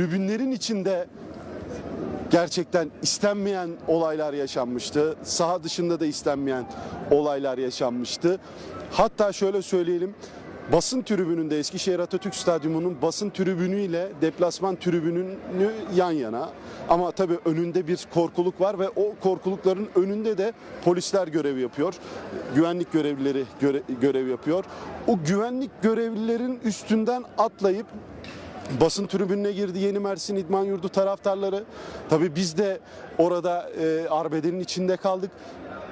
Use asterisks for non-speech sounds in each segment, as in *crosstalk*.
Tribünlerin içinde gerçekten istenmeyen olaylar yaşanmıştı. Saha dışında da istenmeyen olaylar yaşanmıştı. Hatta şöyle söyleyelim. Basın tribününde Eskişehir Atatürk Stadyumu'nun basın tribünü deplasman tribününü yan yana. Ama tabii önünde bir korkuluk var ve o korkulukların önünde de polisler görev yapıyor. Güvenlik görevlileri göre- görev yapıyor. O güvenlik görevlilerin üstünden atlayıp Basın tribününe girdi Yeni Mersin İdman Yurdu taraftarları. Tabii biz de orada e, arbedenin içinde kaldık.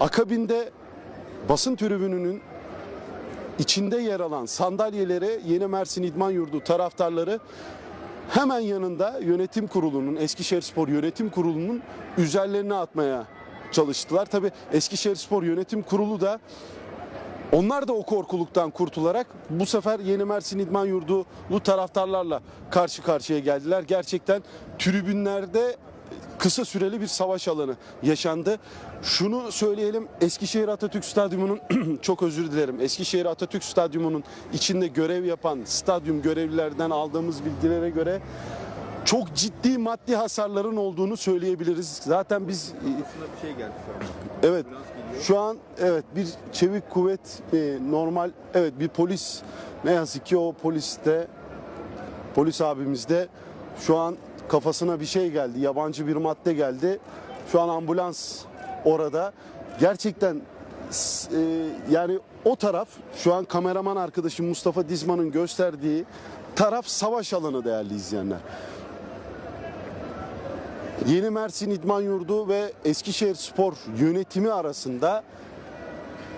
Akabinde basın tribününün içinde yer alan sandalyelere Yeni Mersin İdman Yurdu taraftarları hemen yanında yönetim kurulunun, Eskişehirspor Yönetim Kurulu'nun üzerlerine atmaya çalıştılar. Tabii Eskişehirspor Yönetim Kurulu da onlar da o korkuluktan kurtularak bu sefer Yeni Mersin İdman Yurdu'lu taraftarlarla karşı karşıya geldiler. Gerçekten tribünlerde kısa süreli bir savaş alanı yaşandı. Şunu söyleyelim Eskişehir Atatürk Stadyumu'nun *clears throat* çok özür dilerim. Eskişehir Atatürk Stadyumu'nun içinde görev yapan stadyum görevlilerden aldığımız bilgilere göre çok ciddi maddi hasarların olduğunu söyleyebiliriz. Zaten biz bir şey geldi şu an. Evet. Şu an evet bir çevik kuvvet e, normal evet bir polis ne yazık ki o poliste polis abimiz de şu an kafasına bir şey geldi. Yabancı bir madde geldi. Şu an ambulans orada. Gerçekten e, yani o taraf şu an kameraman arkadaşım Mustafa Dizman'ın gösterdiği taraf savaş alanı değerli izleyenler. Yeni Mersin İdman Yurdu ve Eskişehir Spor yönetimi arasında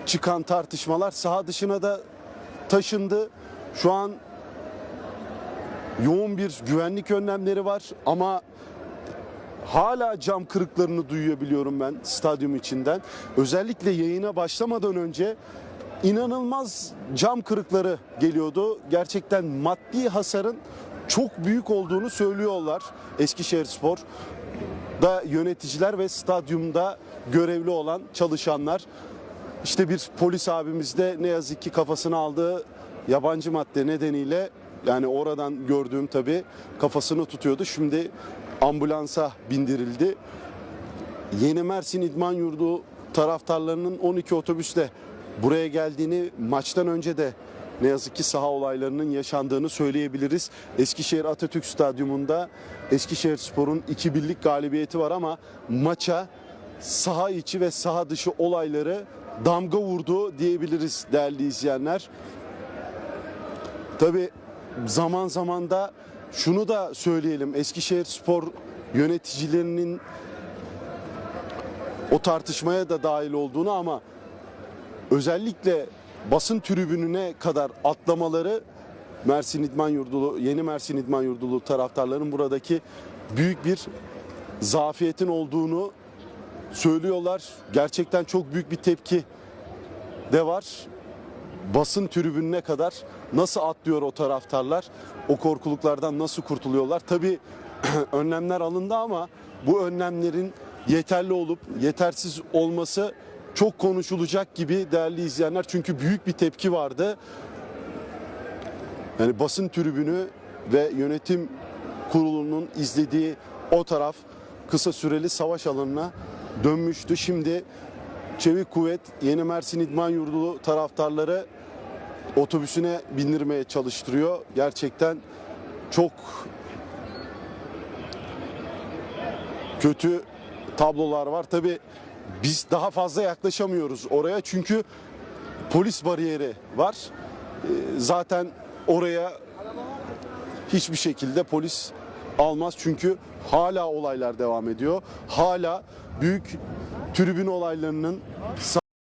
çıkan tartışmalar saha dışına da taşındı. Şu an yoğun bir güvenlik önlemleri var ama hala cam kırıklarını duyabiliyorum ben stadyum içinden. Özellikle yayına başlamadan önce inanılmaz cam kırıkları geliyordu. Gerçekten maddi hasarın çok büyük olduğunu söylüyorlar Eskişehir Spor da yöneticiler ve stadyumda görevli olan çalışanlar. İşte bir polis abimiz de ne yazık ki kafasına aldığı yabancı madde nedeniyle yani oradan gördüğüm tabii kafasını tutuyordu. Şimdi ambulansa bindirildi. Yeni Mersin İdman Yurdu taraftarlarının 12 otobüsle buraya geldiğini maçtan önce de ne yazık ki saha olaylarının yaşandığını söyleyebiliriz. Eskişehir Atatürk Stadyumunda Eskişehir Spor'un 2 birlik galibiyeti var ama maça saha içi ve saha dışı olayları damga vurdu diyebiliriz değerli izleyenler. Tabi zaman zaman da şunu da söyleyelim. Eskişehir Spor yöneticilerinin o tartışmaya da dahil olduğunu ama özellikle basın tribününe kadar atlamaları Mersin İdman Yurdulu, yeni Mersin İdman Yurdulu taraftarların buradaki büyük bir zafiyetin olduğunu söylüyorlar. Gerçekten çok büyük bir tepki de var. Basın tribününe kadar nasıl atlıyor o taraftarlar? O korkuluklardan nasıl kurtuluyorlar? Tabii *clears throat* önlemler alındı ama bu önlemlerin yeterli olup yetersiz olması çok konuşulacak gibi değerli izleyenler. Çünkü büyük bir tepki vardı. Yani basın tribünü ve yönetim kurulunun izlediği o taraf kısa süreli savaş alanına dönmüştü. Şimdi Çevik Kuvvet Yeni Mersin İdman Yurdulu taraftarları otobüsüne bindirmeye çalıştırıyor. Gerçekten çok kötü tablolar var. Tabi biz daha fazla yaklaşamıyoruz oraya çünkü polis bariyeri var. Ee, Zaten oraya hiçbir şekilde polis almaz çünkü hala olaylar devam ediyor. Hala büyük tribün olaylarının